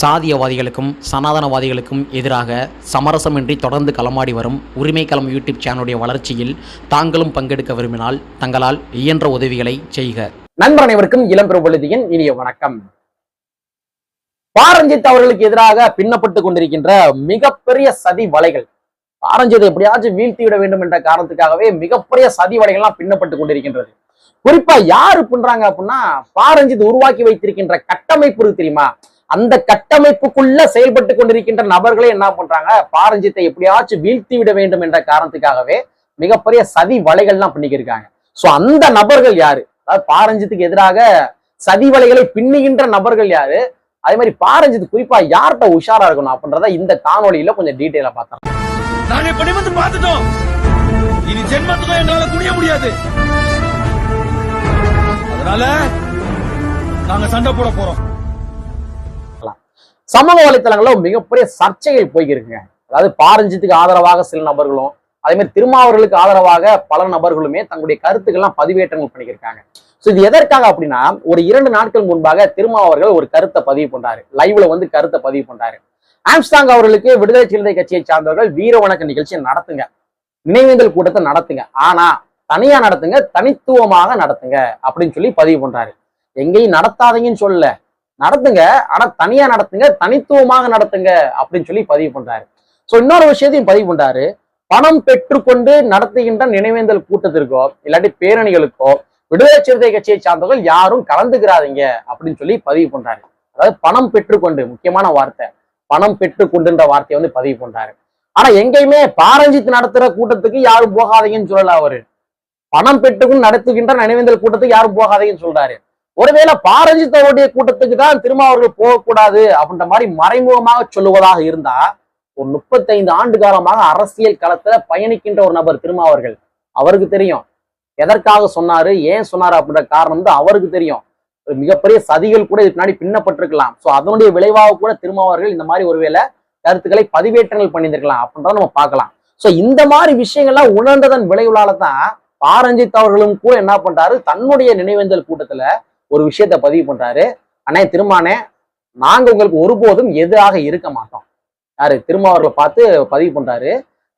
சாதியவாதிகளுக்கும் சனாதனவாதிகளுக்கும் எதிராக சமரசமின்றி தொடர்ந்து களமாடி வரும் உரிமை களம் யூடியூப் சேனலுடைய வளர்ச்சியில் தாங்களும் பங்கெடுக்க விரும்பினால் தங்களால் இயன்ற உதவிகளை செய்க. நண்பர் அனைவருக்கும் இளம்பெருவழுதியின் இனிய வணக்கம். பாரஞ்சித் அவர்களுக்கு எதிராக பின்னப்பட்டுக் கொண்டிருக்கின்ற மிகப்பெரிய சதி வலைகள். பாரஞ்சித் எப்படியாச்சும் வீழ்த்தி விட வேண்டும் என்ற காரணத்துக்காகவே மிகப்பெரிய சதி வலைகள்லாம் பின்னப்பட்டுக் கொண்டிருக்கின்றது. குறிப்பா யாரு பண்றாங்க அப்படின்னா பாரஞ்சித் உருவாக்கி வைத்திருக்கின்ற கட்டமைப்பு தெரியுமா? அந்த கட்டமைப்புக்குள்ள செயல்பட்டு கொண்டிருக்கின்ற நபர்களே என்ன பண்றாங்க? பாரஞ்சித்தை எப்படியாச்சும் வீழ்த்தி விட வேண்டும் என்ற காரணத்துக்காகவே மிகப்பெரிய சதி வலைகள்லாம் பண்ணிக்கிருக்காங்க. சோ அந்த நபர்கள் யாரு? அதாவது பாரஞ்சித்துக்கு எதிராக சதி வலைகளை பின்னுகின்ற நபர்கள் யாரு? அதே மாதிரி பாரஞ்சித் குறிப்பா யார்கிட்ட உஷாரா இருக்கணும் அப்படின்றத இந்த காணொளியில கொஞ்சம் டீட்டெயிலா பார்த்தோம் நாங்க இப்படி வந்து பார்த்துட்டோம். இனி ஜென்மத்துக்கும் எங்களால குனிய முடியாது. அதனால நாங்க சண்டை போட போறோம். சமூக வலைத்தளங்கள்ல மிகப்பெரிய சர்ச்சைகள் போய்க்கிருக்குங்க. அதாவது பாரஞ்சித்துக்கு ஆதரவாக சில நபர்களும் அதே மாதிரி திருமாவர்களுக்கு ஆதரவாக பல நபர்களுமே தங்களுடைய கருத்துக்கள்லாம் பதிவேற்றங்கள் பண்ணியிருக்காங்க ஸோ இது எதற்காக அப்படின்னா ஒரு இரண்டு நாட்கள் முன்பாக திருமாவர்கள் ஒரு கருத்தை பதிவு பண்றாரு. லைவ்ல வந்து கருத்தை பதிவு பண்றாரு. ஆம்ஸ்டாங் அவர்களுக்கு விடுதலை சிறுத்தை கட்சியை சார்ந்தவர்கள் வீர வணக்க நிகழ்ச்சியை நடத்துங்க. நினைவேந்தல் கூட்டத்தை நடத்துங்க. ஆனா தனியா நடத்துங்க தனித்துவமாக நடத்துங்க அப்படின்னு சொல்லி பதிவு பண்றாரு. எங்கேயும் நடத்தாதீங்கன்னு சொல்லல. நடத்துங்க. ஆனா தனியா நடத்துங்க தனித்துவமாக நடத்துங்க அப்படின்னு சொல்லி பதிவு பண்றாரு. சோ இன்னொரு விஷயத்தையும் பதிவு பண்றாரு. பணம் பெற்றுக்கொண்டு நடத்துகின்ற நினைவேந்தல் கூட்டத்திற்கோ இல்லாட்டி பேரணிகளுக்கோ விடுதலை சிறுத்தை கட்சியை சார்ந்தவர்கள் யாரும் கலந்துக்கிறாதீங்க அப்படின்னு சொல்லி பதிவு பண்றாரு. அதாவது பணம் பெற்றுக்கொண்டு முக்கியமான வார்த்தை. பணம் பெற்றுக்கொண்டுன்ற வார்த்தையை வந்து பதிவு பண்றாரு. ஆனா எங்கேயுமே பாரஞ்சித் நடத்துற கூட்டத்துக்கு யாரும் போகாதீங்கன்னு சொல்லல அவரு. பணம் பெற்றுக்கொண்டு நடத்துகின்ற நினைவேந்தல் கூட்டத்துக்கு யாரும் போகாதீங்கன்னு சொல்றாரு. ஒருவேளை பாரஞ்சித் அவருடைய கூட்டத்துக்கு தான் திருமாவர்கள் போகக்கூடாது அப்படின்ற மாதிரி மறைமுகமாக சொல்லுவதாக இருந்தா ஒரு முப்பத்தைந்து ஆண்டு காலமாக அரசியல் களத்துல பயணிக்கின்ற ஒரு நபர் திருமாவர்கள் அவருக்கு தெரியும். எதற்காக சொன்னாரு? ஏன் சொன்னாரு அப்படின்ற காரணம் வந்து அவருக்கு தெரியும். ஒரு மிகப்பெரிய சதிகள் கூட இதுக்கு முன்னாடி பின்னப்பட்டிருக்கலாம். சோ அதனுடைய விளைவாக கூட திருமாவர்கள் இந்த மாதிரி ஒருவேளை கருத்துக்களை பதிவேற்றங்கள் பண்ணியிருக்கலாம் அப்படின்றத நம்ம பார்க்கலாம். சோ இந்த மாதிரி விஷயங்கள்லாம் உணர்ந்ததன் விளைவுலால தான் பாரஞ்சித் அவர்களும் கூட என்ன பண்றாரு தன்னுடைய நினைவேந்தல் கூட்டத்துல ஒரு விஷயத்த பதிவு பண்றாரு. அண்ணே திருமானே நாங்க உங்களுக்கு ஒருபோதும் எதிராக இருக்க மாட்டோம். யாரு? திருமாவர்களை பார்த்து பதிவு பண்றாரு.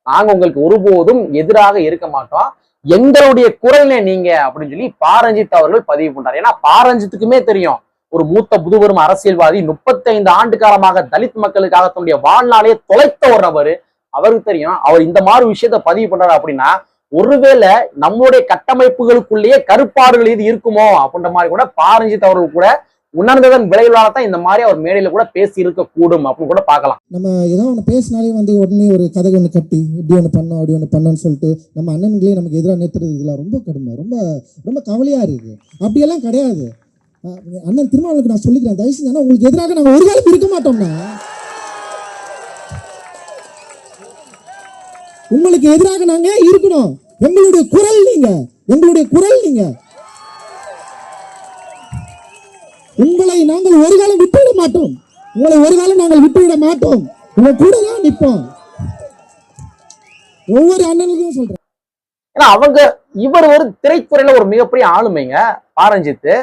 நாங்க உங்களுக்கு ஒருபோதும் எதிராக இருக்க மாட்டோம். எங்களுடைய குரல்ல நீங்க அப்படின்னு சொல்லி பாரஞ்சித் அவர்கள் பதிவு பண்றாரு. ஏன்னா பாரஞ்சித்துக்குமே தெரியும் ஒரு மூத்த புதுவரும் அரசியல்வாதி முப்பத்தைந்து ஆண்டு காலமாக தலித் மக்களுக்காக தன்னுடைய வாழ்நாளையே தொலைத்த ஒரு நபர் அவருக்கு தெரியும் அவர் இந்த மாதிரி விஷயத்த பதிவு பண்றாரு அப்படின்னா ஒருவேளை நம்மளுடைய கட்டமைப்புகளுக்குள்ளேயே கருப்பாடுகள் இது இருக்குமோ அப்படின்ற மாதிரி கூட பாரஞ்சித் அவர்கள் கூட உணர்ந்ததன் விளைவுகளால தான் இந்த மாதிரி அவர் மேடையில கூட பேசி இருக்க கூடும் அப்படின்னு கூட பார்க்கலாம். நம்ம ஏதோ ஒன்று பேசினாலே வந்து உடனே ஒரு கதை ஒன்று கட்டி இப்படி ஒன்று பண்ணோம் அப்படி ஒன்று பண்ணோம்னு சொல்லிட்டு நம்ம அண்ணன்களே நமக்கு எதிராக நிறுத்துறது இதெல்லாம் ரொம்ப கடுமை. ரொம்ப ரொம்ப கவலையா இருக்குது. அப்படியெல்லாம் கிடையாது. அண்ணன் திருமாவளுக்கு நான் சொல்லிக்கிறேன். தயவு செஞ்சு உங்களுக்கு எதிராக நாங்கள் ஒரு காலம் இருக்க மாட்டோம்னா உங்களுக்கு எதிராக நாங்க இருக்கணும். எங்களுடைய குரல் நீங்க. எங்களுடைய குரல் நீங்க. உங்களை நாங்கள் ஒரு காலம் விட்டுவிட மாட்டோம். உங்களை ஒரு காலம் நாங்கள் விட்டுவிட மாட்டோம். உங்க கூட தான் நிற்போம். ஒவ்வொரு அண்ணனுக்கும் சொல்றேன். ஏன்னா அவங்க இவர் ஒரு திரைத்துறையில ஒரு மிகப்பெரிய ஆளுமைங்க பாரஞ்சித்து.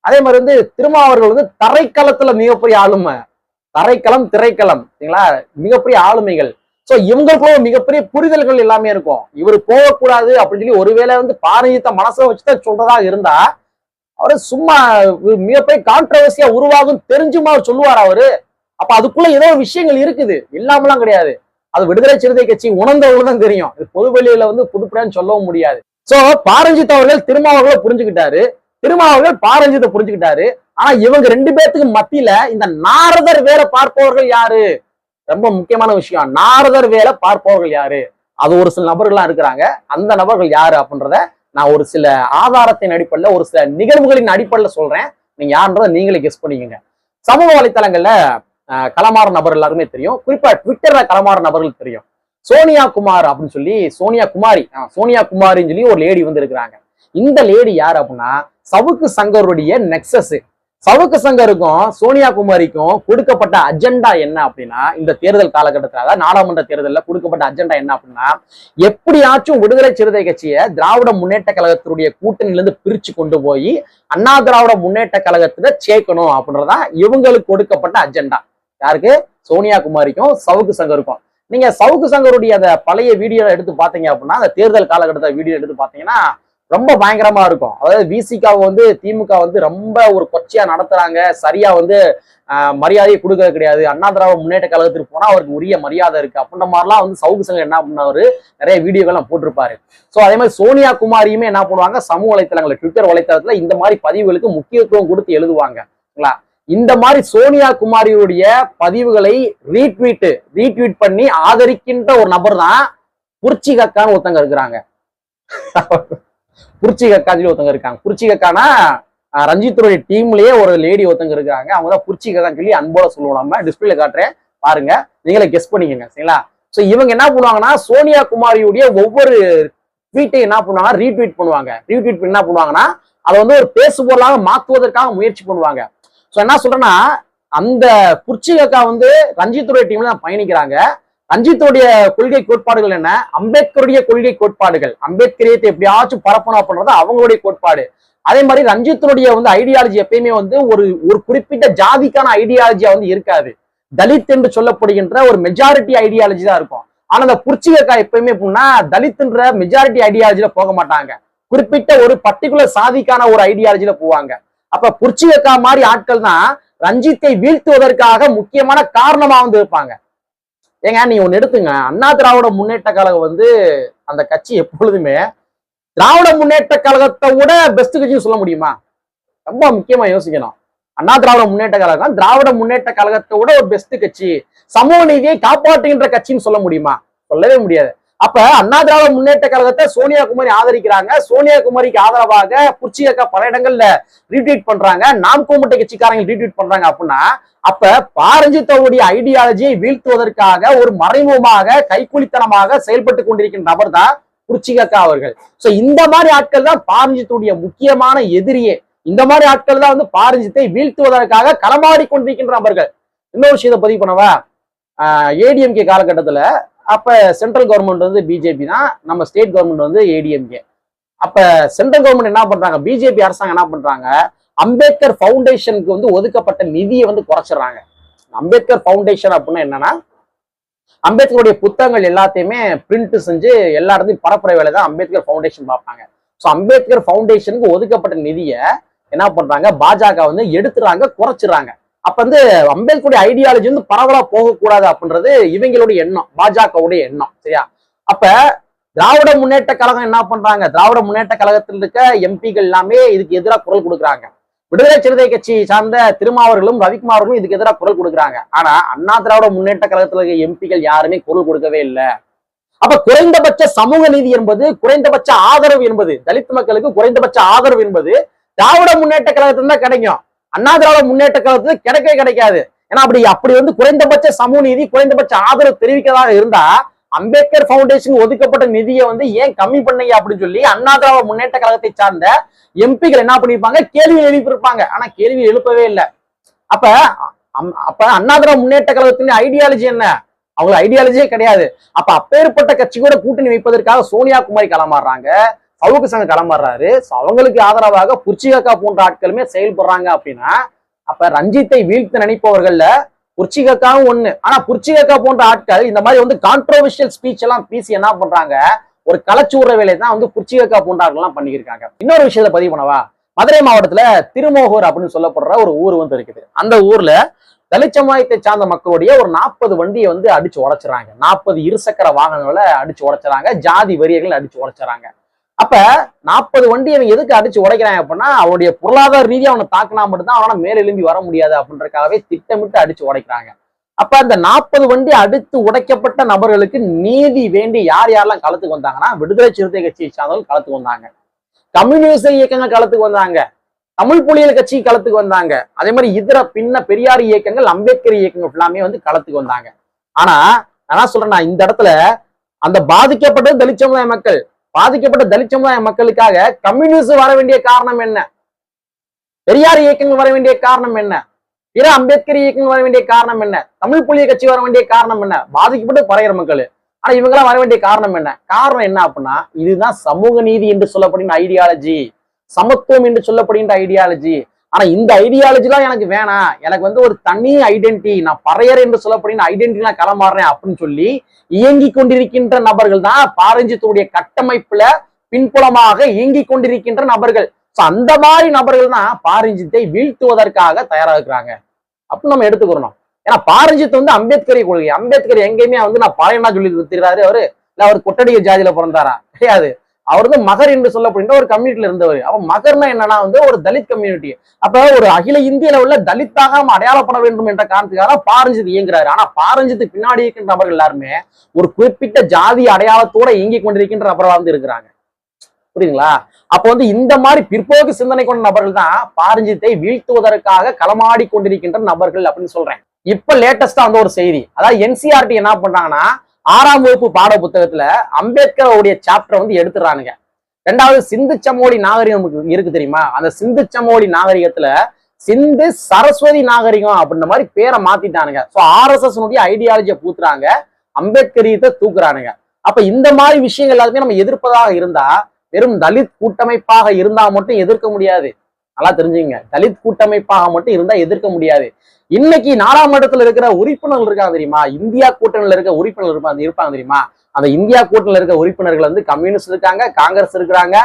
அதே மாதிரி வந்து திருமாவர்கள் வந்து தரைக்களத்துல மிகப்பெரிய ஆளுமை. தரைக்களம் திரைக்களம் சரிங்களா? மிகப்பெரிய ஆளுமைகள். சோ இவங்களுக்குள்ள மிகப்பெரிய புரிதல்கள் எல்லாமே இருக்கும். இவர் போகக்கூடாது அப்படின்னு சொல்லி ஒருவேளை வந்து பாரஞ்சித்த மனசை வச்சுதான் சொல்றதா இருந்தா அவரு சும்மா மிகப்பெரிய கான்ட்ரவர்சியா உருவாகும் தெரிஞ்சுமா அவர் சொல்லுவார் அவரு. அப்ப அதுக்குள்ள ஏதோ விஷயங்கள் இருக்குது. இல்லாமலாம் கிடையாது. அது விடுதலை சிறுத்தை கட்சி உணர்ந்தவங்களுக்கு தான் தெரியும். இது பொதுவெளியில வந்து புதுப்படையான்னு சொல்லவும் முடியாது. சோ பாரஞ்சித் அவர்கள் திருமாவர்களை புரிஞ்சுக்கிட்டாரு. திருமாவர்கள் பாரஞ்சித்தை புரிஞ்சுக்கிட்டாரு. ஆனா இவங்க ரெண்டு பேர்த்துக்கு மத்தியில இந்த நாரதர் வேற பார்ப்பவர்கள் யாரு? ரொம்ப முக்கியமான விஷயம். நாரதர் வேலை பார்ப்பவர்கள் யாரு? அது ஒரு சில நபர்கள்லாம் இருக்கிறாங்க. அந்த நபர்கள் யாரு அப்படின்றத நான் ஒரு சில ஆதாரத்தின் அடிப்படையில் ஒரு சில நிகழ்வுகளின் அடிப்படையில் சொல்றேன். நீங்க யாருன்றதை நீங்களே கெஸ் பண்ணிக்கோங்க. சமூக வலைத்தளங்கள்ல களமாற நபர் எல்லாருமே தெரியும். குறிப்பா ட்விட்டர்ல களமாற நபர்கள் தெரியும். சோனியா குமார் அப்படின்னு சொல்லி சோனியா குமாரி சோனியா குமாரின்னு சொல்லி ஒரு லேடி வந்து இருக்கிறாங்க. இந்த லேடி யார் அப்படின்னா சவுக்கு சங்கருடைய நெக்ஸஸ் சவுக்கு சங்கருக்கும் சோனியா குமாரிக்கும் கொடுக்கப்பட்ட அஜெண்டா என்ன அப்படின்னா இந்த தேர்தல் காலகட்டத்தில் அதாவது நாடாளுமன்ற தேர்தலில் கொடுக்கப்பட்ட அஜெண்டா என்ன அப்படின்னா எப்படியாச்சும் விடுதலை சிறுத்தை கட்சியை திராவிட முன்னேற்ற கழகத்தினுடைய கூட்டணியிலிருந்து பிரிச்சு கொண்டு போய் அண்ணா திராவிட முன்னேற்ற கழகத்துல சேர்க்கணும் அப்படின்றதான் இவங்களுக்கு கொடுக்கப்பட்ட அஜெண்டா யாருக்கு? சோனியா குமாரிக்கும் சவுக்கு சங்கருக்கும். நீங்க சவுக்கு சங்கருடைய அந்த பழைய வீடியோ எடுத்து பாத்தீங்க அப்படின்னா அந்த தேர்தல் காலகட்டத்தை வீடியோ எடுத்து பாத்தீங்கன்னா ரொம்ப பயங்கரமா இருக்கும். அதாவது விசிகாவை வந்து திமுக வந்து ரொம்ப ஒரு கொச்சையா நடத்துறாங்க. சரியா வந்து ஆஹ், மரியாதையை கொடுக்கறது கிடையாது. அண்ணா திராவிட முன்னேற்ற கழகத்துக்கு போனா அவருக்கு உரிய மரியாதை இருக்கு. அப்படின்ற மாதிரிலாம் வந்து சவுக்கு சங்கம் என்ன பண்ணாரு? நிறைய வீடியோகள்லாம் போட்டிருப்பாரு. ஸோ அதே மாதிரி சோனியா குமாரியுமே என்ன பண்ணுவாங்க? சமூக வலைத்தளங்கள் ட்விட்டர் வலைத்தளத்துல இந்த மாதிரி பதிவுகளுக்கு முக்கியத்துவம் கொடுத்து எழுதுவாங்க. இந்த மாதிரி சோனியா குமாரியுடைய பதிவுகளை ரீட்வீட் ரீட்வீட் பண்ணி ஆதரிக்கின்ற ஒரு நபர் தான் புர்ச்சி கக்கான்னு ஒருத்தங்க இருக்கிறாங்க. குறிச்சி கக்கான்னு சொல்லி ஒருத்தங்க இருக்காங்க. குறிச்சி கக்கானா ரஞ்சித்துடைய டீம்லயே ஒரு லேடி ஒருத்தங்க இருக்காங்க. அவங்க தான் குறிச்சி கக்கான்னு சொல்லி அன்போட சொல்லுவோம். நம்ம டிஸ்பிளேல காட்டுறேன். பாருங்க. நீங்களே கெஸ் பண்ணிக்கங்க. சரிங்களா? ஸோ இவங்க என்ன பண்ணுவாங்கன்னா சோனியா குமாரியுடைய ஒவ்வொரு ட்வீட்டையும் என்ன பண்ணுவாங்க? ரீட்வீட் பண்ணுவாங்க. ரீட்வீட் பண்ணி என்ன பண்ணுவாங்கன்னா அதை வந்து ஒரு பேசுபொருளாக மாற்றுவதற்காக முயற்சி பண்ணுவாங்க. ஸோ என்ன சொல்றேன்னா அந்த புர்ச்சிகக்கா வந்து ரஞ்சித்துடைய டீம்ல தான் பயணிக்கிறாங்க. ரஞ்சித்துடைய கொள்கை கோட்பாடுகள் என்ன? அம்பேத்கருடைய கொள்கை கோட்பாடுகள். அம்பேத்கரியத்தை எப்படியாச்சும் பரப்பணும் அப்படின்றது அவங்களுடைய கோட்பாடு. அதே மாதிரி ரஞ்சித்தினுடைய வந்து ஐடியாலஜி எப்பயுமே வந்து ஒரு ஒரு குறிப்பிட்ட ஜாதிக்கான ஐடியாலஜியா வந்து இருக்காது. தலித் என்று சொல்லப்படுகின்ற ஒரு மெஜாரிட்டி ஐடியாலஜி தான் இருக்கும். ஆனா அந்த புர்ச்சிகக்கா எப்பயுமே எப்படின்னா தலித்ன்ற மெஜாரிட்டி ஐடியாலஜில போக மாட்டாங்க. குறிப்பிட்ட ஒரு பர்டிகுலர் சாதிக்கான ஒரு ஐடியாலஜில போவாங்க. அப்ப புர்ச்சிகக்கா மாதிரி ஆட்கள் தான் ரஞ்சித்தை வீழ்த்துவதற்காக முக்கியமான காரணமா வந்து இருப்பாங்க. ஏங்க நீ ஒன்னு எடுத்துங்க. அண்ணா திராவிட முன்னேற்ற கழகம் வந்து அந்த கட்சி எப்பொழுதுமே திராவிட முன்னேற்ற கழகத்தை விட பெஸ்ட் கட்சின்னு சொல்ல முடியுமா? ரொம்ப முக்கியமா யோசிக்கணும். அண்ணா திராவிட முன்னேற்ற கழகம் திராவிட முன்னேற்ற கழகத்தை விட ஒரு பெஸ்ட் கட்சி. சமூக நீதியை காப்பாற்றுகின்ற கட்சின்னு சொல்ல முடியுமா? சொல்லவே முடியாது. அப்ப அண்ணா திராவிட முன்னேற்ற கழகத்தை சோனியா குமாரி ஆதரிக்கிறாங்க. சோனியா குமாரிக்கு ஆதரவாக புர்ச்சியக்கா பல இடங்கள்ல ரீட்வீட் பண்றாங்க. நாம் கூமுட்டை கட்சிக்காரங்க ரீட்வீட் பண்றாங்க அப்படின்னா அப்ப பாரஞ்சித்தவுடைய ஐடியாலஜியை வீழ்த்துவதற்காக ஒரு மறைமுகமாக கைக்கூலித்தனமாக செயல்பட்டு கொண்டிருக்கின்ற நபர் தான் புர்ச்சிகக்கா அவர்கள். சோ இந்த மாதிரி ஆட்கள் தான் பாரஞ்சித்துடைய முக்கியமான எதிரியே. இந்த மாதிரி ஆட்கள் தான் வந்து பாரஞ்சித்தை வீழ்த்துவதற்காக களமாடி கொண்டிருக்கின்ற நபர்கள். இன்னொரு விஷயத்தை பதிவு பண்ணவா? ஏடிஎம்கே காலகட்டத்துல அப்ப சென்ட்ரல் கவர்மெண்ட் வந்து பிஜேபி தான் நம்ம ஸ்டேட் கவர்மெண்ட் வந்து ஏடிஎம்கே அப்ப சென்ட்ரல் கவர்மெண்ட் என்ன பண்றாங்க? பிஜேபி அரசாங்கம் என்ன பண்றாங்க? அம்பேத்கர் ஃபவுண்டேஷனுக்கு வந்து ஒதுக்கப்பட்ட நிதியை வந்து குறைச்சிடுறாங்க. அம்பேத்கர் ஃபவுண்டேஷன் அப்படின்னா என்னன்னா அம்பேத்கருடைய புத்தகங்கள் எல்லாத்தையுமே பிரிண்ட் செஞ்சு எல்லா இடத்தையும் பரப்புற வேலை தான் அம்பேத்கர் ஃபவுண்டேஷன் பார்ப்பாங்க. ஸோ அம்பேத்கர் ஃபவுண்டேஷனுக்கு ஒதுக்கப்பட்ட நிதியை என்ன பண்றாங்க? பாஜக வந்து எடுத்துறாங்க குறைச்சிடுறாங்க. அப்ப வந்து அம்பேத்கருடைய ஐடியாலஜி வந்து பரவலா போகக்கூடாது அப்படின்றது இவங்களுடைய எண்ணம் பாஜகவுடைய எண்ணம் சரியா? அப்ப திராவிட முன்னேற்ற கழகம் என்ன பண்றாங்க? திராவிட முன்னேற்ற கழகத்தில் இருக்க எம்பிகள் எல்லாமே இதுக்கு எதிராக குரல் கொடுக்குறாங்க. விடுதலை சிறுத்தை கட்சி சார்ந்த திருமாவர்களும் ரவிக்குமார்களும் இதுக்கு எதிராக குரல் கொடுக்குறாங்க. ஆனா அண்ணா திராவிட முன்னேற்ற கழகத்தில் இருக்க எம்பிகள் யாருமே குரல் கொடுக்கவே இல்லை. அப்ப குறைந்தபட்ச சமூக நீதி என்பது குறைந்தபட்ச ஆதரவு என்பது தலித் மக்களுக்கு குறைந்தபட்ச ஆதரவு என்பது திராவிட முன்னேற்ற கழகத்துல தான் கிடைக்கும். அண்ணா திராவிட முன்னேற்ற கழகத்துல கிடைக்கவே கிடைக்காது. ஏன்னா அப்படி அப்படி வந்து குறைந்தபட்ச சமூக நிதி குறைந்தபட்ச ஆதரவு தெரிவிக்கிறதாக இருந்தா அம்பேத்கர் பவுண்டேஷன் ஒதுக்கப்பட்ட நிதியை வந்து ஏன் கம்மி பண்ணீங்க அப்படின்னு சொல்லி அண்ணா திராவிட முன்னேற்ற கழகத்தை சார்ந்த எம்பிகள் என்ன பண்ணிருப்பாங்க கேள்வி எழுப்பியிருப்பாங்க. ஆனா கேள்வி எழுப்பவே இல்லை. அப்ப அம்- அப்ப அண்ணா திராவிட முன்னேற்ற கழகத்தின் ஐடியாலஜி என்ன? அவங்க ஐடியாலஜியே கிடையாது. அப்ப அப்பேற்பட்ட கட்சி கூட கூட்டணி வைப்பதற்காக சோனியா குமாரி களமாடுறாங்க. சவுக்கு சங்க களமாடுறாரு அவங்களுக்கு ஆதரவாக புர்ச்சிகக்கா போன்ற ஆட்களுமே செயல்படுறாங்க அப்படின்னா அப்ப ரஞ்சித்தை வீழ்த்த நினைப்பவர்கள்ல புர்ச்சிகக்காவும் ஒண்ணு. ஆனா புர்ச்சிகக்கா போன்ற ஆட்கள் இந்த மாதிரி வந்து கான்ட்ரோவர்ஷியல் ஸ்பீச் எல்லாம் பேசி என்ன பண்றாங்க? ஒரு கலச்சூற வேலையை தான் வந்து புர்ச்சிகக்கா போன்ற ஆட்கள் எல்லாம் பண்ணியிருக்காங்க இன்னொரு விஷயத்தை பதிவு பண்ணவா? மதுரை மாவட்டத்துல திருமோகூர் அப்படின்னு சொல்லப்படுற ஒரு ஊர் வந்து இருக்குது. அந்த ஊர்ல தலித் சமுதாயத்தை சார்ந்த மக்களுடைய ஒரு நாற்பது வண்டியை வந்து அடிச்சு உடைச்சிடறாங்க நாற்பது இருசக்கர வாகனங்களை அடிச்சு உடைச்சிறாங்க. ஜாதி வரியர்கள் அடிச்சு உடைச்சிறாங்க. அப்ப நாற்பது வண்டி அவன் எதுக்கு அடிச்சு உடைக்கிறாங்க அப்படின்னா அவனுடைய பொருளாதார ரீதியா அவனை தாக்கினா மட்டும்தான் அவனால மேலெலும்பி வர முடியாது அப்படின்றதுக்காகவே திட்டமிட்டு அடிச்சு உடைக்கிறாங்க. அப்ப அந்த நாற்பது வண்டி அடித்து உடைக்கப்பட்ட நபர்களுக்கு நீதி வேண்டி யார் யாரெல்லாம் களத்துக்கு வந்தாங்கன்னா விடுதலை சிறுத்தை கட்சியை சார்ந்தவர்கள் களத்துக்கு வந்தாங்க. கம்யூனிஸ்ட் இயக்கங்கள் களத்துக்கு வந்தாங்க. தமிழ் புலிகள் கட்சி களத்துக்கு வந்தாங்க. அதே மாதிரி இதர பின்ன பெரியார் இயக்கங்கள் அம்பேத்கர் இயக்கங்கள் எல்லாமே வந்து களத்துக்கு வந்தாங்க. ஆனா நான் சொல்றேன் சொல்றேன்னா இந்த இடத்துல அந்த பாதிக்கப்பட்டது தலித் சமுதாய மக்கள். பாதிக்கப்பட்ட தலித் சமுதாய மக்களுக்காக கம்யூனிஸ்ட் வர வேண்டிய காரணம் என்ன? பெரியார் இயக்கங்கள் வர வேண்டிய காரணம் என்ன? பிற அம்பேத்கர் இயக்கங்கள் வர வேண்டிய காரணம் என்ன? தமிழ் புலிய கட்சி வர வேண்டிய காரணம் என்ன? பாதிக்கப்பட்ட பறையர் மக்கள். ஆனா இவங்கெல்லாம் வர வேண்டிய காரணம் என்ன? காரணம் என்ன அப்படின்னா இதுதான் சமூக நீதி என்று சொல்லப்படுகின்ற ஐடியாலஜி சமத்துவம் என்று சொல்லப்படுகின்ற ஐடியாலஜி ஆனா இந்த ஐடியாலஜிலாம் எனக்கு வேணாம். எனக்கு வந்து ஒரு தனி ஐடென்டிட்டி நான் பறையர் என்று சொல்லப்படும் ஐடென்டி நான் களமாடுறேன் அப்படின்னு சொல்லி இயங்கி கொண்டிருக்கின்ற நபர்கள் தான் பாரஞ்சித்துடைய கட்டமைப்புல பின்புலமாக இயங்கி கொண்டிருக்கின்ற நபர்கள். ஸோ அந்த மாதிரி நபர்கள் தான் பாரஞ்சித்தை வீழ்த்துவதற்காக தயாரா இருக்கிறாங்க. அப்படின்னு நம்ம எடுத்துக்கிறோம் ஏன்னா பாரஞ்சித் வந்து அம்பேத்கரிய கொள்கை. அம்பேத்கர் எங்கேயுமே வந்து நான் பழையனா சொல்லி திருறாரு அவரு. இல்ல அவர் கொட்டடிய ஜாதியில பிறந்தாரா கிடையாது அவர் வந்து மகர் என்று சொல்லப்படுகின்ற ஒரு கம்யூனிட்டில இருந்தவர். அப்ப மகர்னா என்னன்னா வந்து ஒரு தலித் கம்யூனிட்டி அப்ப ஒரு அகில இந்திய உள்ள தலித்தாக நம்ம அடையாளப்பட வேண்டும் என்ற காரணத்துக்காக பாரஞ்சித் இயங்குறாரு. ஆனா பாரஞ்சித்து பின்னாடி இருக்கின்ற நபர்கள் எல்லாருமே ஒரு குறிப்பிட்ட ஜாதி அடையாளத்தோட இயங்கி கொண்டிருக்கின்ற நபரா வந்து இருக்கிறாங்க. புரியுதுங்களா? அப்போ வந்து இந்த மாதிரி பிற்போக்கு சிந்தனை கொண்ட நபர்கள் தான் பாரஞ்சித்தை வீழ்த்துவதற்காக களமாடி கொண்டிருக்கின்ற நபர்கள் அப்படின்னு சொல்றேன். இப்ப லேட்டஸ்டா வந்து ஒரு செய்தி. அதாவது என்சிஆர்டி என்ன பண்றாங்கன்னா ஆறாம் வகுப்பு பாட புத்தகத்துல அம்பேத்கருடைய சாப்டர் வந்து எடுத்துறானுங்க ரெண்டாவது சிந்து சமோலி நாகரிகம் இருக்கு தெரியுமா? அந்த சிந்து சமோலி நாகரிகத்துல சிந்து சரஸ்வதி நாகரிகம் அப்படின்ற மாதிரி பேரை மாத்திட்டானுங்க. So RSS ஐடியாலஜியை பூத்துறாங்க. அம்பேத்கரியத்தை தூக்குறானுங்க. அப்ப இந்த மாதிரி விஷயங்கள் எல்லாத்தையுமே நம்ம எதிர்ப்பதாக இருந்தா வெறும் தலித் கூட்டமைப்பாக இருந்தா மட்டும் எதிர்க்க முடியாது. நல்லா தெரிஞ்சுங்க தலித் கூட்டமைப்பாக மட்டும் இருந்தா எதிர்க்க முடியாது. இன்னைக்கு நாடாமன்றத்தில் இருக்கிற உறுப்பினர்கள் இருக்காங்க தெரியுமா? இந்தியா கூட்டணியில் இருக்க உறுப்பினர்கள் இருப்பாங்க இருப்பாங்க தெரியுமா? அந்த இந்தியா கூட்டணியில் இருக்க உறுப்பினர்கள் வந்து கம்யூனிஸ்ட் இருக்காங்க காங்கிரஸ் இருக்கிறாங்க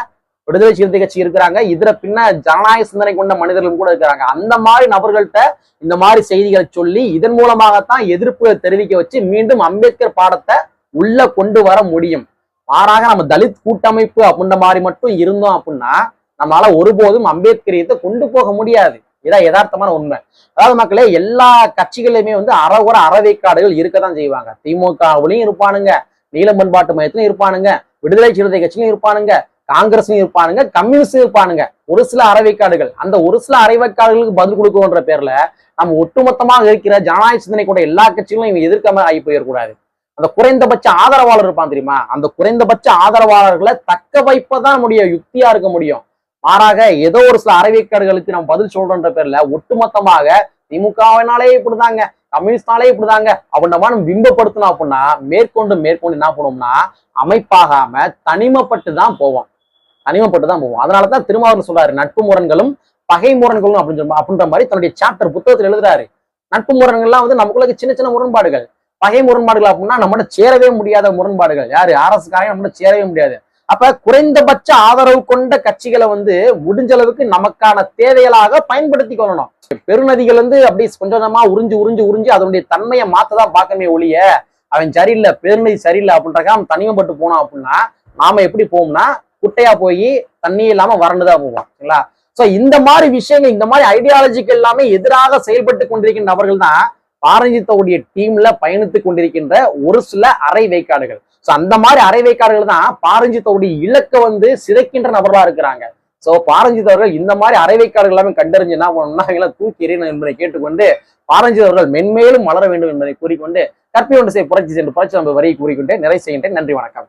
விடுதலை சிறுத்தை கட்சி இருக்கிறாங்க இதுல பின்ன ஜனநாயக சிந்தனை கொண்ட மனிதர்களும் கூட இருக்கிறாங்க. அந்த மாதிரி நபர்கள்ட்ட இந்த மாதிரி செய்திகளை சொல்லி இதன் மூலமாகத்தான் எதிர்ப்பு தெரிவிக்க வச்சு மீண்டும் அம்பேத்கர் பாடத்தை உள்ள கொண்டு வர முடியும். மாறாக நம்ம தலித் கூட்டமைப்பு அப்படின்ற மாதிரி மட்டும் இருந்தோம் அப்படின்னா நம்மளால ஒருபோதும் அம்பேத்கரியத்தை கொண்டு போக முடியாது. இதான் யதார்த்தமான உண்மை. அதாவது மக்களே எல்லா கட்சிகளையுமே வந்து அறகுற அறவைக்காடுகள் இருக்கதான் செய்வாங்க. திமுகவிலையும் இருப்பானுங்க நீல பண்பாட்டு மையத்திலும் இருப்பானுங்க விடுதலை சிறுத்தை கட்சியிலும் இருப்பானுங்க காங்கிரஸ்லையும் இருப்பானுங்க கம்யூனிஸ்டும் இருப்பானுங்க. ஒரு சில அறவைக்காடுகள் அந்த ஒரு சில அறவைக்காடுகளுக்கு பதில் கொடுக்குன்ற பேர்ல நம்ம ஒட்டுமொத்தமாக இருக்கிற ஜனநாயக சிந்தனை கொண்ட எல்லா கட்சிகளும் இவங்க எதிர்க்காம ஆகி போயிடக்கூடாது. அந்த குறைந்தபட்ச ஆதரவாளர் இருப்பான் தெரியுமா? அந்த குறைந்தபட்ச ஆதரவாளர்களை தக்க வைப்பதான் நம்முடைய யுக்தியா இருக்க முடியும். மாறாக ஏதோ ஒரு சில அறவைக்காடுகளுக்கு நம்ம பதில் சொல்றோன்ற பேர்ல ஒட்டுமொத்தமாக திமுகவினாலே இப்படிதாங்க கம்யூனிஸ்டாலே இப்படிதாங்க. அப்படின்ற மாதிரி நம்ம பிம்பப்படுத்தணும் அப்படின்னா மேற்கொண்டு மேற்கொண்டு என்ன பண்ணுவோம்னா அமைப்பாகாம தனிமப்பட்டு தான் போவோம். தனிமப்பட்டு தான் போவோம். அதனாலதான் திருமாவளவன் சொல்றாரு நட்பு முரண்களும் பகை முரண்களும் அப்படின்னு சொல்ல அப்படின்ற மாதிரி தன்னுடைய சாப்டர் புத்தகத்தில் எழுதுறாரு. நட்பு முரண்கள்லாம் வந்து நமக்குள்ள சின்ன சின்ன முரண்பாடுகள். பகை முரண்பாடுகள் அப்படின்னா நம்மகிட்ட சேரவே முடியாத முரண்பாடுகள். யாரு? அரசு காரையும் நம்மகிட்ட சேரவே முடியாது. அப்ப குறைந்தபட்ச ஆதரவு கொண்ட கட்சிகளை வந்து முடிஞ்ச அளவுக்கு நமக்கான தேவைகளாக பயன்படுத்தி கொள்ளணும். பெருநதிகள் வந்து அப்படி கொஞ்சம் கொஞ்சமா உறிஞ்சு உறிஞ்சு உறிஞ்சு அதனுடைய தன்மையை மாத்ததான் பார்க்கமே ஒழிய அவன் சரியில்லை பெருநதி சரியில்லை அப்படின்றக்க அவன் தனிமைப்பட்டு போனான் அப்படின்னா நாம எப்படி போவோம்னா குட்டையா போய் தண்ணி இல்லாம வறண்டுதான் போவோம் சரிங்களா? சோ இந்த மாதிரி விஷயங்கள் இந்த மாதிரி ஐடியாலஜிக்கு எல்லாமே எதிராக செயல்பட்டு கொண்டிருக்கின்ற நபர்கள் தான் பாரஞ்சித்தோடைய டீம்ல பயணித்துக் கொண்டிருக்கின்ற ஒரு சில அரை வைக்காடுகள். சோ அந்த மாதிரி அரை வைக்காடுகள் தான் பாரஞ்சித்தோடைய இலக்கை வந்து சிதைக்கின்ற நபர்களா இருக்கிறாங்க. சோ பாரஞ்சித் அவர்கள் இந்த மாதிரி அரை வைக்காடுகள் எல்லாமே கண்டறிஞ்சு என்ன பண்ணணும்னா தூக்கி எறியணும் என்பதை கேட்டுக்கொண்டு பாரஞ்சித் அவர்கள் மென்மேலும் மலர வேண்டும் என்பதை கூறிக்கொண்டு கற்பி ஒன்று செய்ய புரட்சி சென்று புரட்சி நம்ம வரியை கூறிக்கொண்டே நிறை செய்கின்றேன். நன்றி வணக்கம்.